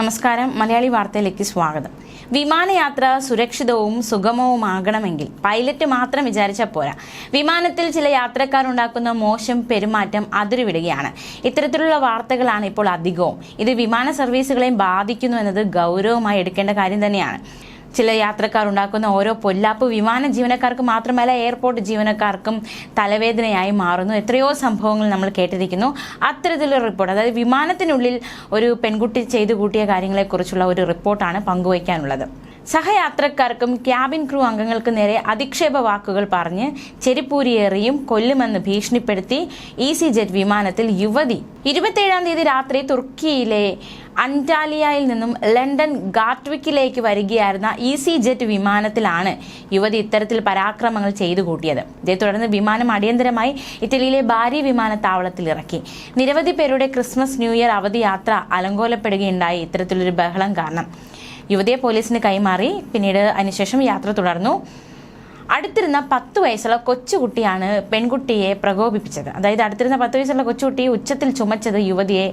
നമസ്കാരം. മലയാളി വാർത്തയിലേക്ക് സ്വാഗതം. വിമാനയാത്ര സുരക്ഷിതവും സുഗമവുമാകണമെങ്കിൽ പൈലറ്റ് മാത്രം വിചാരിച്ചാൽ പോരാ. വിമാനത്തിൽ ചില യാത്രക്കാർ ഉണ്ടാക്കുന്ന മോശം പെരുമാറ്റം അതിരുവിടുകയാണ്. ഇത്തരത്തിലുള്ള വാർത്തകളാണ് ഇപ്പോൾ അധികവും. ഇത് വിമാന സർവീസുകളെയും ബാധിക്കുന്നു എന്നത് ഗൗരവമായി എടുക്കേണ്ട കാര്യം തന്നെയാണ്. ചില യാത്രക്കാർ ഉണ്ടാക്കുന്ന ഓരോ പൊല്ലാപ്പ് വിമാന ജീവനക്കാർക്ക് മാത്രമല്ല എയർപോർട്ട് ജീവനക്കാർക്കും തലവേദനയായി മാറുന്നു. എത്രയോ സംഭവങ്ങൾ നമ്മൾ കേട്ടിരിക്കുന്നു. അത്തരത്തിലൊരു റിപ്പോർട്ട് അതായത് വിമാനത്തിനുള്ളിൽ ഒരു പെൺകുട്ടി ചെയ്തു കൂട്ടിയ കാര്യങ്ങളെക്കുറിച്ചുള്ള ഒരു റിപ്പോർട്ടാണ് പങ്കുവയ്ക്കാനുള്ളത്. സഹയാത്രക്കാർക്കും ക്യാബിൻ ക്രൂ അംഗങ്ങൾക്ക് നേരെ അധിക്ഷേപ വാക്കുകൾ പറഞ്ഞ് ചെരിപ്പൂരിയേറിയും കൊല്ലുമെന്ന് ഭീഷണിപ്പെടുത്തി ഇ സി ജെറ്റ് വിമാനത്തിൽ യുവതി. ഇരുപത്തിയേഴാം തീയതി രാത്രി തുർക്കിയിലെ അന്റാലിയയിൽ നിന്നും ലണ്ടൻ ഗാട്വിക്കിലേക്ക് വരികയായിരുന്ന ഇ സി ജെറ്റ് വിമാനത്തിലാണ് യുവതി ഇത്തരത്തിൽ പരാക്രമങ്ങൾ ചെയ്തു കൂട്ടിയത്. ഇതേ തുടർന്ന് വിമാനം അടിയന്തരമായി ഇറ്റലിയിലെ ബാരി വിമാനത്താവളത്തിൽ ഇറക്കി. നിരവധി പേരുടെ ക്രിസ്മസ് ന്യൂ ഇയർ അവധി യാത്ര അലങ്കോലപ്പെടുകയുണ്ടായി. ഇത്തരത്തിലൊരു ബഹളം കാരണം. യുവതിയെ പോലീസിന് കൈമാറി പിന്നീട് അതിനുശേഷം യാത്ര തുടർന്നു. അടുത്തിരുന്ന പത്ത് വയസ്സുള്ള കൊച്ചുകുട്ടിയാണ് പെൺകുട്ടിയെ പ്രകോപിപ്പിച്ചത്. അതായത് അടുത്തിരുന്ന പത്ത് വയസ്സുള്ള കൊച്ചുകുട്ടിയെ ഉച്ചത്തിൽ ചുമച്ചത് യുവതിയെ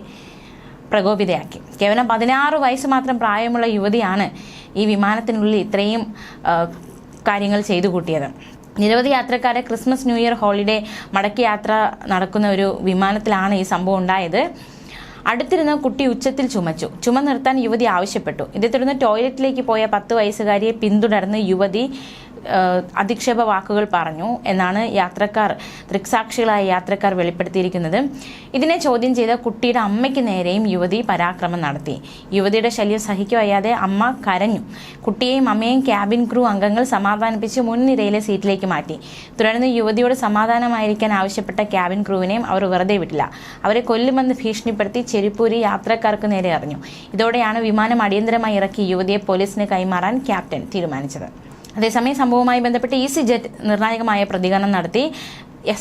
പ്രകോപിതയാക്കി. കേവലം പതിനാറ് വയസ്സ് മാത്രം പ്രായമുള്ള യുവതിയാണ് ഈ വിമാനത്തിനുള്ളിൽ ഇത്രയും കാര്യങ്ങൾ ചെയ്തു കൂട്ടിയത്. നിരവധി യാത്രക്കാരെ ക്രിസ്മസ് ന്യൂ ഇയർ ഹോളിഡേ മടക്കി യാത്ര നടക്കുന്ന ഒരു വിമാനത്തിലാണ് ഈ സംഭവം ഉണ്ടായത്. അടുത്തിരുന്ന കുട്ടി ഉച്ചത്തിൽ ചുമച്ചു. ചുമ നിർത്താൻ യുവതി ആവശ്യപ്പെട്ടു. ഇതേ തുടർന്ന് ടോയ്ലറ്റിലേക്ക് പോയ പത്ത് വയസ്സുകാരിയെ പിന്തുടർന്ന് യുവതി അധിക്ഷേപ വാക്കുകൾ പറഞ്ഞു എന്നാണ് യാത്രക്കാർ ദൃക്സാക്ഷികളായ യാത്രക്കാർ വെളിപ്പെടുത്തിയിരിക്കുന്നത്. ഇതിനെ ചോദ്യം ചെയ്ത കുട്ടിയുടെ അമ്മയ്ക്ക് നേരെയും യുവതി പരാക്രമം നടത്തി. യുവതിയുടെ ശല്യം സഹിക്കുവയ്യാതെ അമ്മ കരഞ്ഞു. കുട്ടിയെയും അമ്മയെയും ക്യാബിൻ ക്രൂ അംഗങ്ങൾ സമാധാനിപ്പിച്ച് മുൻനിരയിലെ സീറ്റിലേക്ക് മാറ്റി. തുടർന്ന് യുവതിയോട് സമാധാനമായിരിക്കാൻ ആവശ്യപ്പെട്ട ക്യാബിൻ ക്രൂവിനെയും അവർ വെറുതെ വിട്ടില്ല. അവരെ കൊല്ലുമെന്ന് ഭീഷണിപ്പെടുത്തി ചെരിപ്പൂരി യാത്രക്കാർക്ക് നേരെ എറിഞ്ഞു. ഇതോടെയാണ് വിമാനം അടിയന്തരമായി ഇറക്കി യുവതിയെ പോലീസിന് കൈമാറാൻ ക്യാപ്റ്റൻ തീരുമാനിച്ചത്. അതേസമയം സംഭവവുമായി ബന്ധപ്പെട്ട് ഇ സി ജെറ്റ് നിർണായകമായ പ്രതികരണം നടത്തി.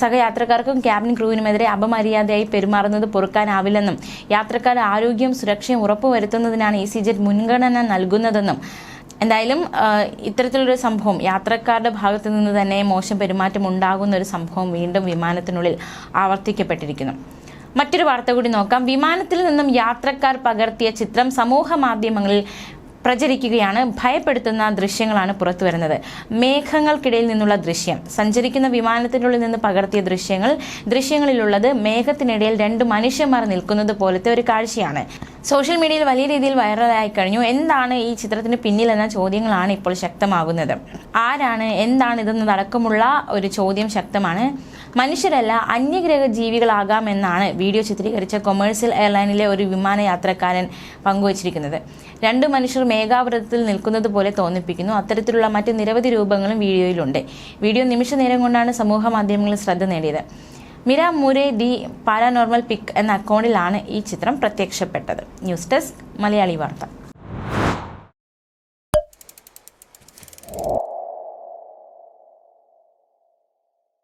സഹയാത്രക്കാർക്കും ക്യാബിൻ ക്രൂവിനുമെതിരെ അപമര്യാദയായി പെരുമാറുന്നത് പൊറുക്കാനാവില്ലെന്നും യാത്രക്കാരുടെ ആരോഗ്യവും സുരക്ഷയും ഉറപ്പുവരുത്തുന്നതിനാണ് ഇ സി ജെറ്റ് മുൻഗണന നൽകുന്നതെന്നും. എന്തായാലും ഇത്തരത്തിലൊരു സംഭവം യാത്രക്കാരുടെ ഭാഗത്തു നിന്ന് തന്നെ മോശം പെരുമാറ്റം ഉണ്ടാകുന്ന ഒരു സംഭവം വീണ്ടും വിമാനത്തിനുള്ളിൽ ആവർത്തിക്കപ്പെട്ടിരിക്കുന്നു. മറ്റൊരു വാർത്ത കൂടി നോക്കാം. വിമാനത്തിൽ നിന്നും യാത്രക്കാർ പകർത്തിയ ചിത്രം സമൂഹ മാധ്യമങ്ങളിൽ പ്രചരിക്കുകയാണ്. ഭയപ്പെടുത്തുന്ന ദൃശ്യങ്ങളാണ് പുറത്തു വരുന്നത്. മേഘങ്ങൾക്കിടയിൽ നിന്നുള്ള ദൃശ്യം. സഞ്ചരിക്കുന്ന വിമാനത്തിനുള്ളിൽ നിന്ന് പകർത്തിയ ദൃശ്യങ്ങൾ. ദൃശ്യങ്ങളിലുള്ളത് മേഘത്തിനിടയിൽ രണ്ട് മനുഷ്യന്മാർ നിൽക്കുന്നത് പോലത്തെ ഒരു കാഴ്ചയാണ്. സോഷ്യൽ മീഡിയയിൽ വലിയ രീതിയിൽ വൈറലായി കഴിഞ്ഞു. എന്താണ് ഈ ചിത്രത്തിന് പിന്നിൽ എന്ന ചോദ്യങ്ങളാണ് ഇപ്പോൾ ശക്തമാകുന്നത്. ആരാണ് എന്താണ് ഇതെന്നതടക്കമുള്ള ഒരു ചോദ്യം ശക്തമാണ്. മനുഷ്യരല്ല അന്യഗ്രഹ ജീവികളാകാമെന്നാണ് വീഡിയോ ചിത്രീകരിച്ച കൊമേഴ്സ്യൽ എയർലൈനിലെ ഒരു വിമാനയാത്രക്കാരൻ പങ്കുവച്ചിരിക്കുന്നത്. രണ്ട് മനുഷ്യർ മേഘാവൃതത്തിൽ നിൽക്കുന്നത് പോലെ തോന്നിപ്പിക്കുന്നു. അത്തരത്തിലുള്ള മറ്റ് നിരവധി രൂപങ്ങളും വീഡിയോയിലുണ്ട്. വീഡിയോ നിമിഷ നേരം കൊണ്ടാണ് സമൂഹ മാധ്യമങ്ങളിൽ ശ്രദ്ധ നേടിയത്. Mira Murray the paranormal pic എന്ന അക്കൗണ്ടിലാണ് ഈ ചിത്രം പ്രത്യക്ഷപ്പെട്ടത്. ന്യൂസ് ഡെസ്ക് മലയാളി വാർത്ത.